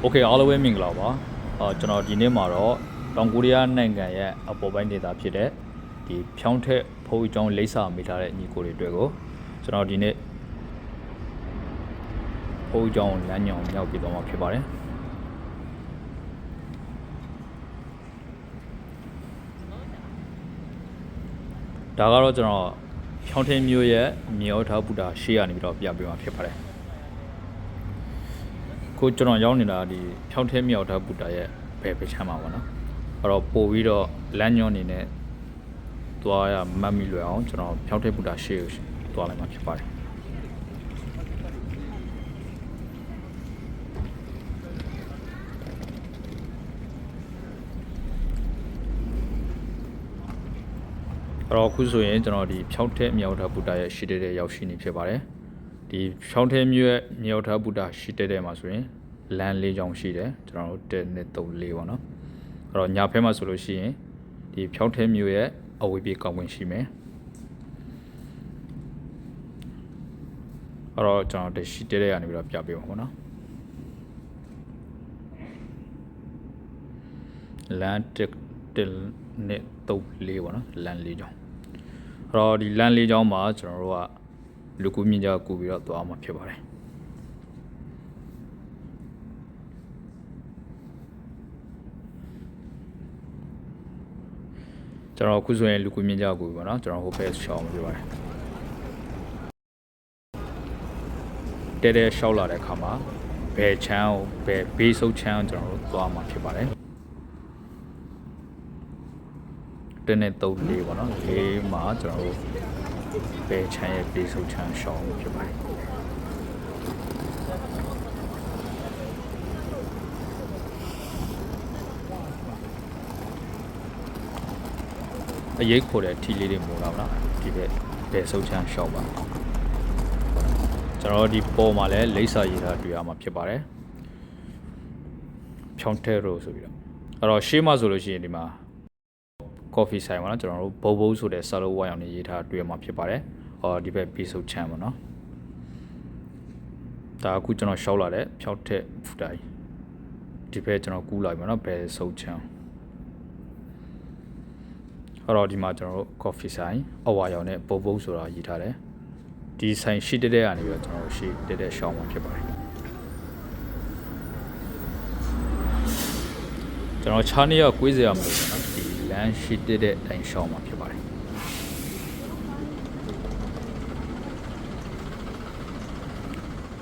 โอเคအားလုံးပဲမင်္ဂလာပါအာကျွန်တော်ဒီနေ့မှာတော့တောင်ကိုရီးယားနိုင်ငံရဲ့အပေါ်ပိုင်းဒေသဖြစ်တဲ့ဒီဖြောင်းထက်ဖုံးအကြောင်းလိမ့်စာမိထားတဲ့ညီကိုတွေအတွက်ကိုကျွန်တော်ဒီနေ့ဖုံးအကြောင်းလမ်းညောင်မြောက်ပြသွားမှာဖြစ်ပါတယ်ဒါကတော့ကျွန်တော်ဖြောင်းထင်းမျိုးရဲ့မြေဩထားဗုဒ္ဓရှေ့ကနေပြီးတော့ပြပေးမှာဖြစ်ပါတယ် ကိုကျွန်တော်ရောက်နေတာဒီဖြောင်းထဲမြောက်ထားဗုဒ္ဓရဲ့ဘယ်ပဲချမ်းမှာပေါ့နော်အဲ့တော့ပို့ပြီးတော့လမ်းညွှန်အနေနဲ့သွားရမှတ်မိလွယ်အောင်ကျွန်တော်ဖြောင်းထဲဗုဒ္ဓရှေ့ကိုသွားလိုက်မှာဖြစ်ပါတယ်အဲ့တော့အခုဆိုရင်ကျွန်တော်ဒီဖြောင်းထဲမြောက်ထားဗုဒ္ဓရဲ့ရှိတဲ့တဲ့ရောက်ရှိနေဖြစ်ပါတယ် ဒီဖြောင်းထဲမြို့ရဲ့မြောက်ထားဗုဒ္ဓရှိတဲ့တဲ့မှာဆိုရင်လမ်း၄ချောင်းရှိတယ်ကျွန်တော်တို့1နဲ့3 4ပေါ့နော်အဲ့တော့ညာဖက်မှာဆိုလို့ရှိရင်ဒီဖြောင်းထဲမြို့ရဲ့အဝေးပြေကောင်းဝင်ရှိမယ်အဲ့တော့ကျွန်တော်တရှိတဲ့တဲ့ကနေပြီးတော့ပြပေးပါပေါ့နော်လမ်းတစ်တစ်နဲ့3 4ပေါ့နော်လမ်း၄ချောင်းအဲ့တော့ဒီလမ်း၄ချောင်းမှာကျွန်တော်တို့က လူကူမြင့်ကြကူပြီးတော့သွားမှာဖြစ်ပါတယ်ကျွန်တော်အခုဆိုရင်လူကူမြင့်ကြကူပြီပေါ့နော်ကျွန်တော်ဟိုဘက်ရှောင်းပြပါတယ်တဲတဲရှောက်လာတဲ့အခါမှာဘယ်ချမ်းကိုဘယ်ဘေးဆုပ်ချမ်းကိုကျွန်တော်တို့သွားမှာဖြစ်ပါတယ်တင်းနဲ့တုံးလေးပေါ့နော်လေးမှာကျွန်တော်တို့ ပဲချမ်းရဲ့ပြေဆုံးချမ်းရှောင်းဖြစ်ပါတယ်အရေးခိုတဲ့ထီလေးတွေမို့လားဗလားဒီဘက်ဘယ်ဆုံးချမ်းရှောင်းပါကျွန်တော်ဒီပေါ်မှာလည်းလိမ့်စာရေးထားတွေ့ရမှာဖြစ်ပါတယ်ဖြောင်းထဲရိုဆိုပြီးတော့အဲ့တော့ရှေးမှဆိုလို့ရှိရင်ဒီမှာ coffee ဆိုင်ပါနော်ကျွန်တော်တို့ဘုံဘုံဆိုတဲ့ဆာလိုဝိုင်အောင်နေရေးထားတွေ့ရမှာဖြစ်ပါတယ်။အော်ဒီဘက် episode ချမ်းပါနော်။ဒါအခုကျွန်တော်ရှောက်လာတဲ့ဖြောက်ထက်ဖူတိုင်းဒီဘက်ကျွန်တော်ကူးလိုက်ပါနော်ဘယ်ဆုပ်ချမ်းအဲ့တော့ဒီမှာကျွန်တော်တို့ coffee ဆိုင်အဝါရောင်နဲ့ဘုံဘုံဆိုတာရေးထားတယ်။ဒီဆိုင်ရှိတဲ့တဲ့ကနေပြီးတော့ကျွန်တော်တို့ရှိတဲ့တဲ့ရှောင်းမှာဖြစ်ပါတယ်။ကျွန်တော်ခြားနေရကွေးစရာမလိုဘူးနော်ဒီ လမ်းရှိတဲ့တဲ့တိုင်ရှောင်းမှာဖြစ်ပါတယ်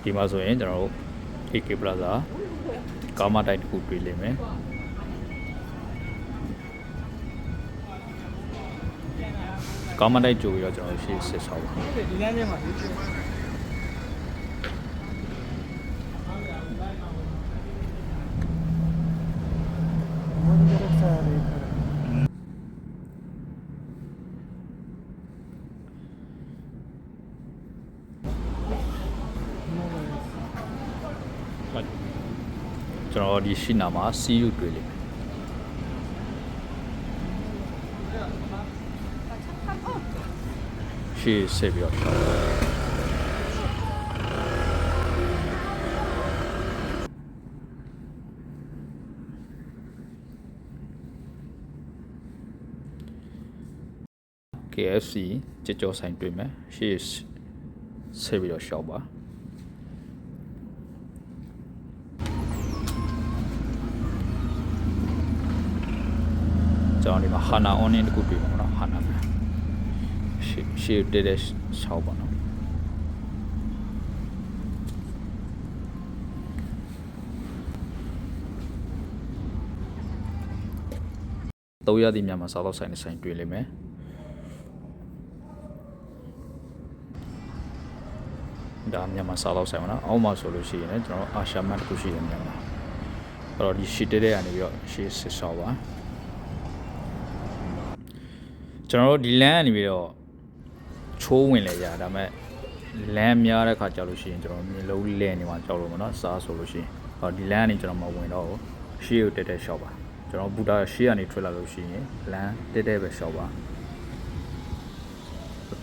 ဒီမှာဆိုရင်ကျွန်တော်တို့ AK Plaza ကာမတိုင်တစ်ခုတွေ့လိမ့်မယ်ကာမတိုင်ကြိုပြီးတော့ကျွန်တော်တို့ရှေ့စစ်ဆောင်ပါဒီလမ်းထဲမှာဒီ ကျွန်တော်ဒီရှိနာမှာစီးယူတွေ့လိမ့်မယ်ရှေ့ဆက်ပြီးတော့ရှောင်း။ KFC ကြကြောဆိုင်တွေ့မယ်ရှေ့ဆက်ပြီးတော့ရှောက်ပါ ကျွန်တော်ဒီမှာ Hana Onion တခုတွေ့မှာနော် Hana မှာရှေ့ရှေ့တက်တဲ့ရှောက်ပါနော်တော့ရသည်မြန်မာစားတော့ဆိုင်နဲ့ဆိုင်တွေ့လိမ့်မယ်ဒါမြန်မာစားတော့ဆိုင်ပါနော်အောက်မှာဆိုလို့ရှိရင်လည်းကျွန်တော်အာရှမတ်တစ်ခုရှိတယ်မြန်မာအဲ့တော့ဒီရှီတက်တဲ့ကနေပြီးတော့ရှေ့စစ်ဆောက်ပါ ကျွန်တော်တို့ဒီလမ်းကနေပြီးတော့ချိုးဝင်လေရဒါပေမဲ့လမ်းများတဲ့ခါကြောက်လို့ရှိရင်ကျွန်တော်မျိုးလုံးလဲနေမှာကြောက်လို့မနော်စားဆိုလို့ရှိရင်ဟောဒီလမ်းကနေကျွန်တော်မဝင်တော့ဘူးရှေ့ကိုတက်တက်ရှောက်ပါကျွန်တော်ဘူတာရှေ့ကနေထွက်လာလို့ရှိရင်လမ်းတက်တက်ပဲရှောက်ပါ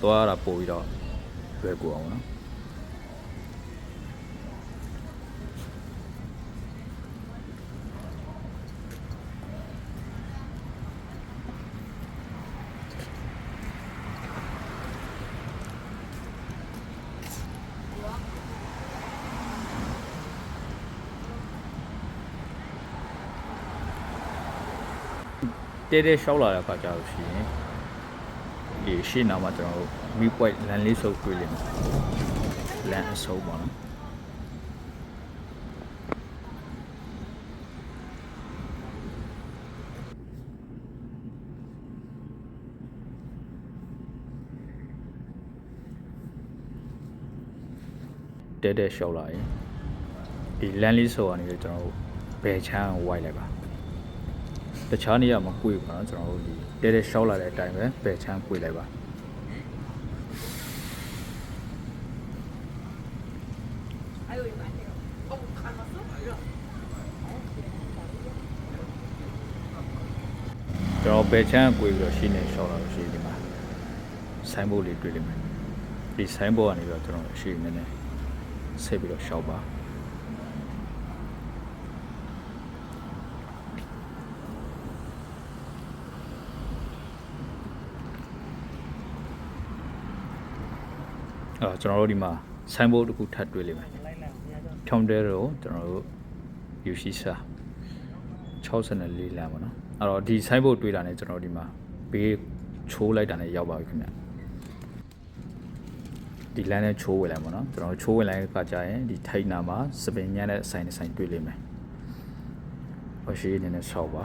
သွားရတာပို့ပြီးတော့လွယ်ကူအောင်နော် တဲတဲရှောက်လာတဲ့အခါကျတော့ရှိရင်ဒီရှေ့နာမှာကျွန်တော်တို့ mid point လမ်းလေးစုပ်တွေ့လိမ့်မယ်လမ်းအစုပ်ပါနော်တဲတဲရှောက်လာရင်ဒီလမ်းလေးစုပ်ကနေပြီးကျွန်တော်တို့ဘယ်ချမ်းကိုဝိုက်လိုက်ပါ တခြားနေရာမှာကွေ့ပါတော့ကျွန်တော်တို့ဒီတဲတဲရှောက်လာတဲ့အတိုင်းပဲပယ်ချမ်းကွေ့လိုက်ပါကျွန်တော်ဘယ်ချမ်းကိုပြီးတော့ရှင်းနေရှောက်လာလို့ရှိဒီမှာဆိုင်းဘုတ်လေးတွေ့လိမ့်မယ်ဒီဆိုင်းဘုတ်ကနေပြီးတော့ကျွန်တော်ရှင်းနေတယ်ဆက်ပြီးတော့ရှောက်ပါ အဲ့တော့ကျွန်တော်တို့ဒီမှာဆိုင်းဘုတ်တစ်ခုထပ်တွေ့လိမ့်မယ်ဖြောင်းတဲတော့ကျွန်တော်တို့ယူရှိစာ64လမ်းပါနော်အဲ့တော့ဒီဆိုင်းဘုတ်တွေ့တာ ਨੇ ကျွန်တော်တို့ဒီမှာဘေးချိုးလိုက်တာ ਨੇ ရောက်ပါပြီခင်ဗျဒီလမ်းနဲ့ချိုးဝင်လိုက်ပါနော်ကျွန်တော်တို့ချိုးဝင်လိုက်တဲ့အခါကျရင်ဒီထိုက်နာမှာစပင်ညံ့တဲ့ဆိုင်နဲ့ဆိုင်တွေ့လိမ့်မယ်ဟောရှိနေနဲ့ဆောက်ပါ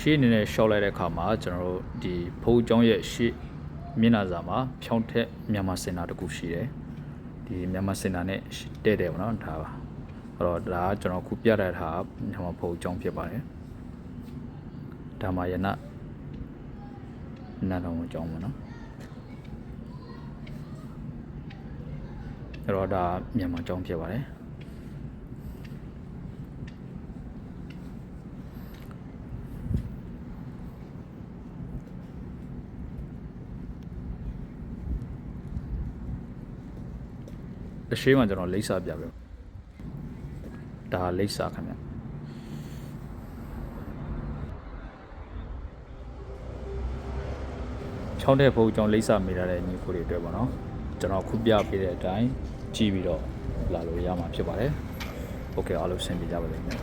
ရှေ့အနေနဲ့ရှော့လိုက်တဲ့အခါမှာကျွန်တော်တို့ဒီဖုံးကျောင်းရဲ့ရှေ့မျက်နှာစာမှာဖြောင်းထက်မြန်မာစင်တာတစ်ခုရှိတယ်ဒီမြန်မာစင်တာနဲ့တဲ့တယ်ပေါ့နော်ဒါပါအဲ့တော့ဒါကကျွန်တော်ခုပြတဲ့ဟာမြန်မာဖုံးကျောင်းဖြစ်ပါတယ်ဒါမှယနနာတော်ကျောင်းပေါ့နော်အဲ့တော့ဒါမြန်မာကျောင်းဖြစ်ပါတယ် အရှိမှကျွန်တော်လိပ်စာပြပြဒါလိပ်စာခင်ဗျချောင်းတဲ့ဘုံကြောင့်လိပ်စာမိထားတဲ့ညီကိုတွေအတွက်ပေါ့နော်ကျွန်တော်ခုပြပေးတဲ့အတိုင်းကြည့်ပြီးတော့လာလို့ရမှာဖြစ်ပါတယ်โอเคအားလုံးဆင်ပြေကြပါလိမ့်မယ်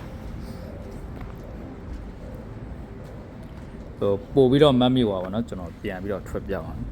ဟိုပို့ပြီးတော့မတ်မိပါပါเนาะကျွန်တော်ပြန်ပြီးတော့ထွက်ပြပါမယ်